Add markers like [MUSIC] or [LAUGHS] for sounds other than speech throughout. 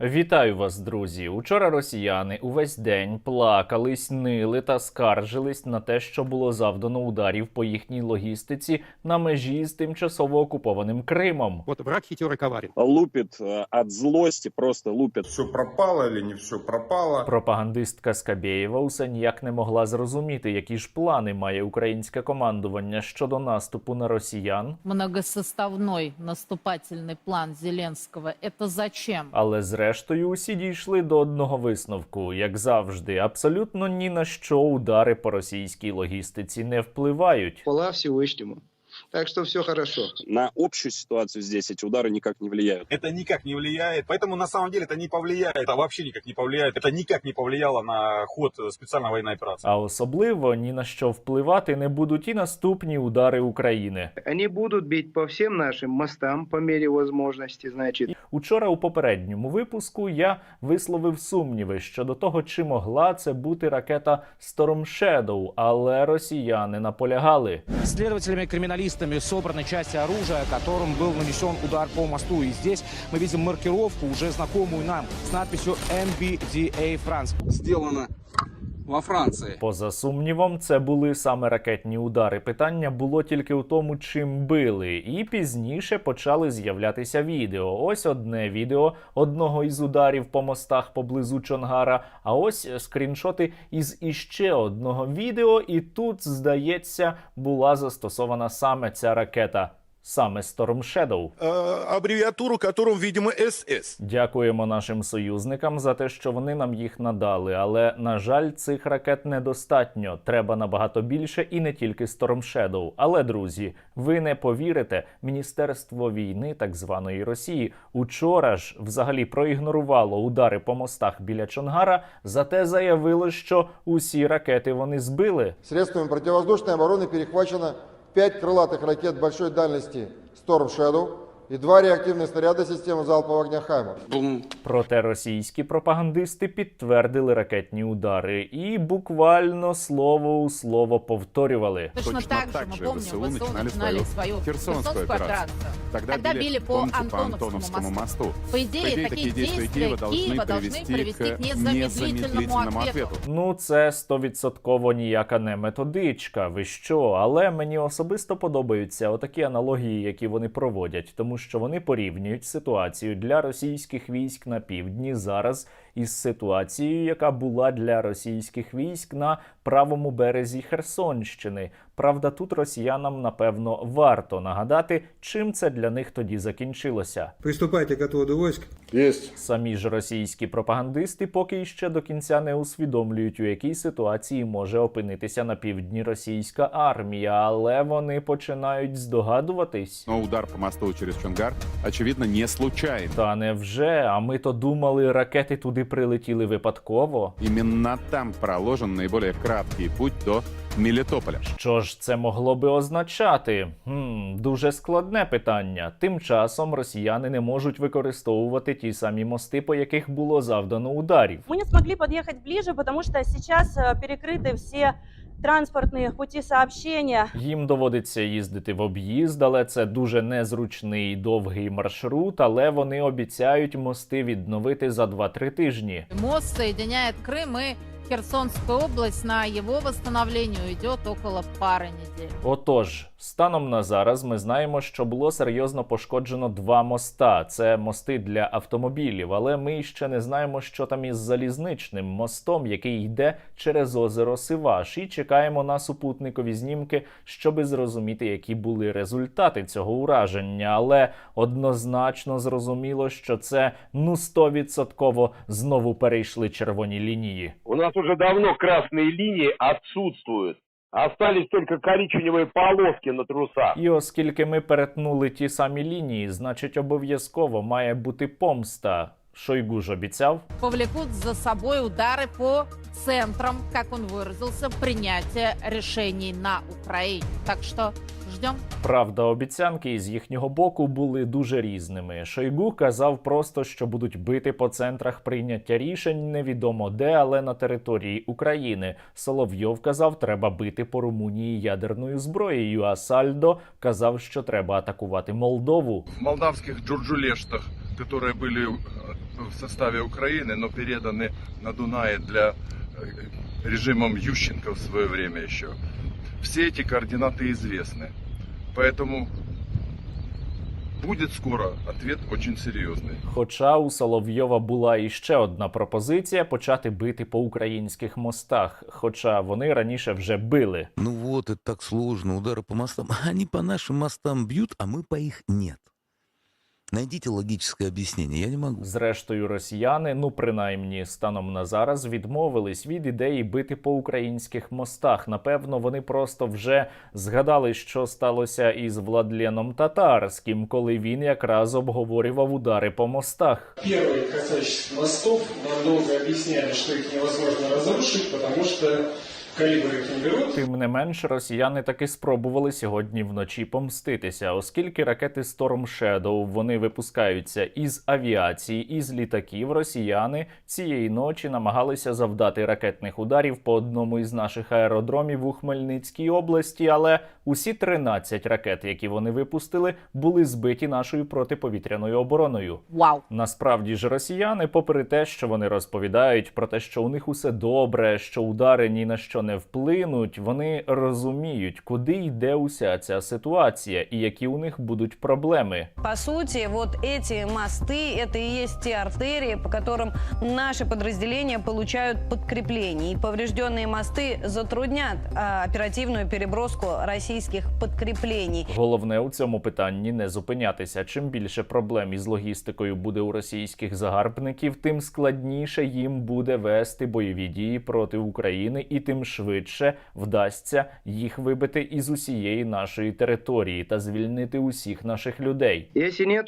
Вітаю вас, друзі! Учора росіяни увесь день плакались, нили та скаржились на те, що було завдано ударів по їхній логістиці на межі з тимчасово окупованим Кримом. Вот враг хитер и коварен. лупит э, от злости, просто лупит. все пропало или не все пропало. Пропагандистка Скабєєва усе ніяк не могла зрозуміти, які ж плани має українське командування щодо наступу на росіян. многосоставной наступательный план Зеленского – это зачем? Але зрештою усі дійшли до одного висновку, як завжди, абсолютно ні на що удари по російській логістиці не впливають. Хвала Всевышнему. Так что все хорошо. На общую ситуацию здесь эти удары никак не влияют. это никак не влияет. Поэтому на самом деле это не повлияет, а вообще никак не повлияет. Это никак не повлияло на ход э, специальной военной операции. А особливо ні на що впливати не будуть і наступні удари України. Они будут бить по всем нашим мостам по мере возможности, значит. Учора у попередньому випуску я висловив сумніви щодо того, чи могла це бути ракета Storm Shadow, але росіяни наполягали. Следователями-криминалистами собраны части оружия, которым был нанесен удар по мосту. И здесь мы видим маркировку, уже знакомую нам, с надписью MBDA France. сделано во Франции. Поза сумнівом, це були саме ракетні удари. Питання було тільки у тому, чим били. І пізніше почали з'являтися відео. Ось одне відео одного із ударів по мостах поблизу Чонгара. А ось скріншоти із іще одного відео. І тут, здається, була застосована саме ця ракета. Саме Storm Shadow. аббревиатуру, которым, видимо, СС. Дякуємо нашим союзникам за те, що вони нам їх надали. Але на жаль, цих ракет недостатньо. Треба набагато більше і не тільки Storm Shadow. Але друзі, ви не повірите, міністерство війни так званої Росії учора ж взагалі проігнорувало удари по мостах біля Чонгара, зате заявило, що усі ракети вони збили. Средствами противовоздушной обороны перехвачено 5 крылатых ракет большой дальности Storm Shadow и два реактивных снаряда системы залпового огня «Хаймер». Бум. Проте російські пропагандисти підтвердили ракетні удари і буквально слово у слово повторювали. Точно, Точно так, так же мы же помним, ВСУ ВСУ начинали начинали свою свою Херсонскую операцию. операцию. Тогда, били по помните, по Антоновскому Антоновскому мосту. мосту. По идее, По идее, такие такие действия Киева должны привести к к незамедлительному ответу. Ну, це стовідсотково ніяка не методичка. Ви що? Але мені особисто подобаються отакі аналогії, які вони проводять, тому що вони порівнюють ситуацію для російських військ на півдні зараз із ситуацією, яка була для російських військ на правому березі Херсонщини. Правда, тут росіянам напевно варто нагадати, чим це для них тоді закінчилося. Приступайте к отводу войск. Есть. Самі ж російські пропагандисти поки ще до кінця не усвідомлюють, у якій ситуації може опинитися на півдні російська армія, але вони починають здогадуватись. Но удар по мосту через Чонгар, очевидно, не случайен. Та невже? А ми то думали, ракети туди прилетіли випадково. Именно там проложен наиболее краткий путь до Мелитополя. Що ж це могло би означати? Хм, дуже складне питання. Тим часом росіяни не можуть використовувати ті самі мости, по яких було завдано ударів. Мы не смогли подъехать ближе, потому что сейчас э, перекрыты все путі сообщення. Їм доводиться їздити в об'їзд, але це дуже незручний і довгий маршрут. Але вони обіцяють мости відновити за 2-3 тижні. Мост соединяет Крим и Херсонскую область. На его восстановление уйдет около пары недель. Отож, станом на зараз ми знаємо, що було серйозно пошкоджено два моста. Це мости для автомобілів, але ми ще не знаємо, що там із залізничним мостом, який йде через озеро Сиваш, і чекаємо на супутникові знімки, щоби зрозуміти, які були результати цього ураження. Але однозначно зрозуміло, що це ну стовідсотково знову перейшли червоні лінії. У нас уже давно красные линии отсутствуют. Остались только коричневые полоски на трусах. І оскільки ми перетнули ті самі лінії, значить обов'язково має бути помста. Шойгу ж обіцяв. Повлекут за собой удары по центрам, как он выразился, принятия решений на Украине. Так что ждем Ждем. Правда, обіцянки з їхнього боку були дуже різними. Шойгу казав просто, що будуть бити по центрах прийняття рішень невідомо де, але на території України. Соловйов казав, треба бити по Румунії ядерною зброєю. А Сальдо казав, що треба атакувати Молдову. в молдавских джурджулештах, которые были э, в составе Украины, но переданы на Дунае для э, режимом Ющенко в свое время еще. Все эти координаты известны. Поэтому будет скоро ответ очень серьезный. Хоча у Соловйова була іще одна пропозиція почати бити по українських мостах, хоча вони раніше вже били. Ну вот, это так сложно, удары по мостам. [LAUGHS] Они по нашим мостам бьют, а мы по их нет. Найдите логическое объяснение, я не могу. Зрештою, росіяни, ну принаймні станом на зараз, відмовились від ідеї бити по українських мостах. Напевно, вони просто вже згадали, що сталося із Владленом Татарським, коли він якраз обговорював удари по мостах. Первые, касающиеся мостов, нам долго объясняли, что их невозможно разрушить, потому что Тим не менш, росіяни таки спробували сьогодні вночі помститися, оскільки ракети Storm Shadow вони випускаються із авіації, із літаків. Росіяни цієї ночі намагалися завдати ракетних ударів по одному із наших аеродромів у Хмельницькій області. Але усі 13 ракет, які вони випустили, були збиті нашою протиповітряною обороною. Вау. Насправді ж росіяни, попри те, що вони розповідають про те, що у них усе добре, що удари ні на що не вплинуть, вони розуміють, куди йде уся ця ситуація і які у них будуть проблеми. По сути, вот эти мосты, это и есть те артерии, по которым наши подразделения получают подкрепление. И поврежденные мосты затруднят а, оперативную переброску российских подкреплений. Головне у цьому питанні не зупинятися. Чим більше проблем із логістикою буде у російських загарбників, тим складніше їм буде вести бойові дії проти України, і тим швидше вдасться їх вибити із усієї нашої території та звільнити усіх наших людей. Якщо немає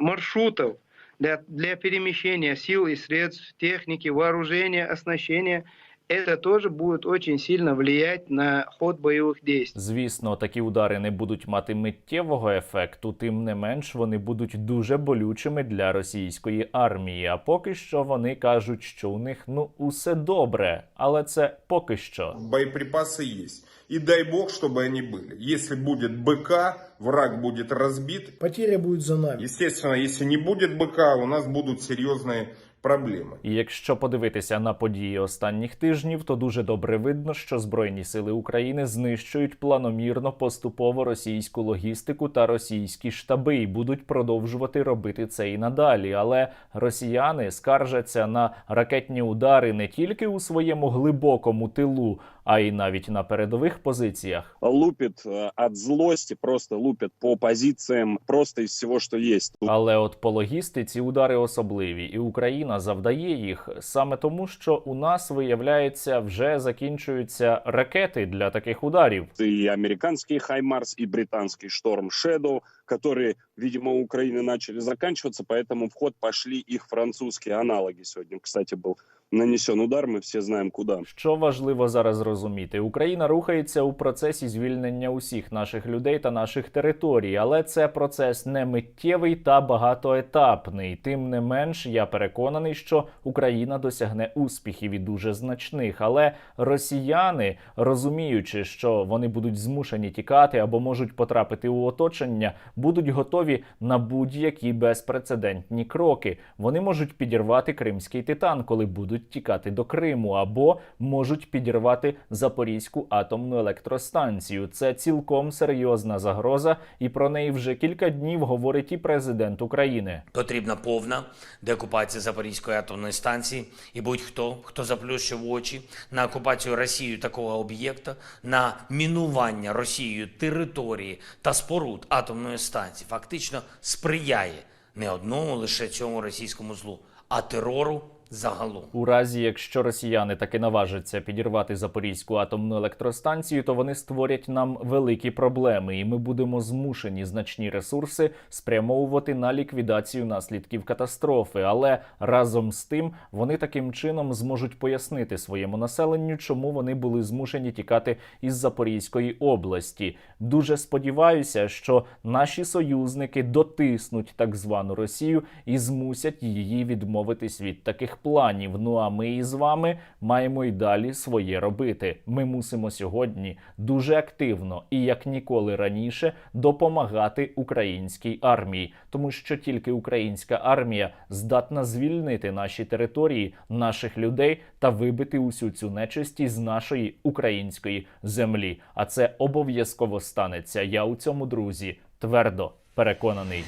маршрутів маршрутов для, для переміщення сил і средств, техніки, вооружения, оснащения, это тоже будет очень сильно влиять на ход боевых действий. Звісно, такі удари не будуть мати миттєвого ефекту, тим не менш вони будуть дуже болючими для російської армії. А поки що вони кажуть, що у них ну усе добре, але це поки що. Боеприпасы есть. И дай бог, чтобы они были. Если будет БК, враг будет разбит. Потеря будет за нами. Естественно, если не будет БК, у нас будут серьезные проблемы. І якщо подивитися на події останніх тижнів, то дуже добре видно, що збройні сили України знищують планомірно поступово російську логістику та російські штаби і будуть продовжувати робити це і надалі. Але росіяни скаржаться на ракетні удари не тільки у своєму глибокому тилу, а й навіть на передових позиціях. Лупит э, от злости, просто лупит по позициям просто из всего, что есть. Але от по логістиці удари особливі, і Україна завдає їх саме тому, що у нас виявляється вже закінчуються ракети для таких ударів. И американский Хаймарс, и британский Шторм Shadow, которые, видимо, у Украины начали заканчиваться, поэтому в ход пошли их французские аналоги. Сегодня, кстати, был нанесен удар, мы все знаем куда. Що важливо зараз розуміти, Україна рухається у процесі звільнення усіх наших людей та наших територій, але це процес не миттєвий та багатоетапний. Тим не менш, я переконаний, що Україна досягне успіхів і дуже значних. Але росіяни, розуміючи, що вони будуть змушені тікати або можуть потрапити у оточення, будуть готові на будь-які безпрецедентні кроки. Вони можуть підірвати кримський титан, коли будуть тікати до Криму, або можуть підірвати Запорізьку атомну електростанцію. Це цілком серйозна загроза, і про неї вже кілька днів говорить і президент України. Потрібна повна деокупація Запорізької атомної станції, і будь-хто, хто заплющив очі на окупацію Росією такого об'єкта, на мінування Росією території та споруд атомної станції, фактично сприяє не одному лише цьому російському злу, а терору загалом. У разі, якщо росіяни таки наважаться підірвати Запорізьку атомну електростанцію, то вони створять нам великі проблеми, і ми будемо змушені значні ресурси спрямовувати на ліквідацію наслідків катастрофи. Але разом з тим вони таким чином зможуть пояснити своєму населенню, чому вони були змушені тікати із Запорізької області. Дуже сподіваюся, що наші союзники дотиснуть так звану Росію і змусять її відмовитись від таких планів. Ну а ми із вами маємо й далі своє робити. Ми мусимо сьогодні дуже активно і як ніколи раніше допомагати українській армії, тому що тільки українська армія здатна звільнити наші території, наших людей та вибити усю цю нечисть із нашої української землі. А це обов'язково станеться. Я у цьому друзі твердо переконаний.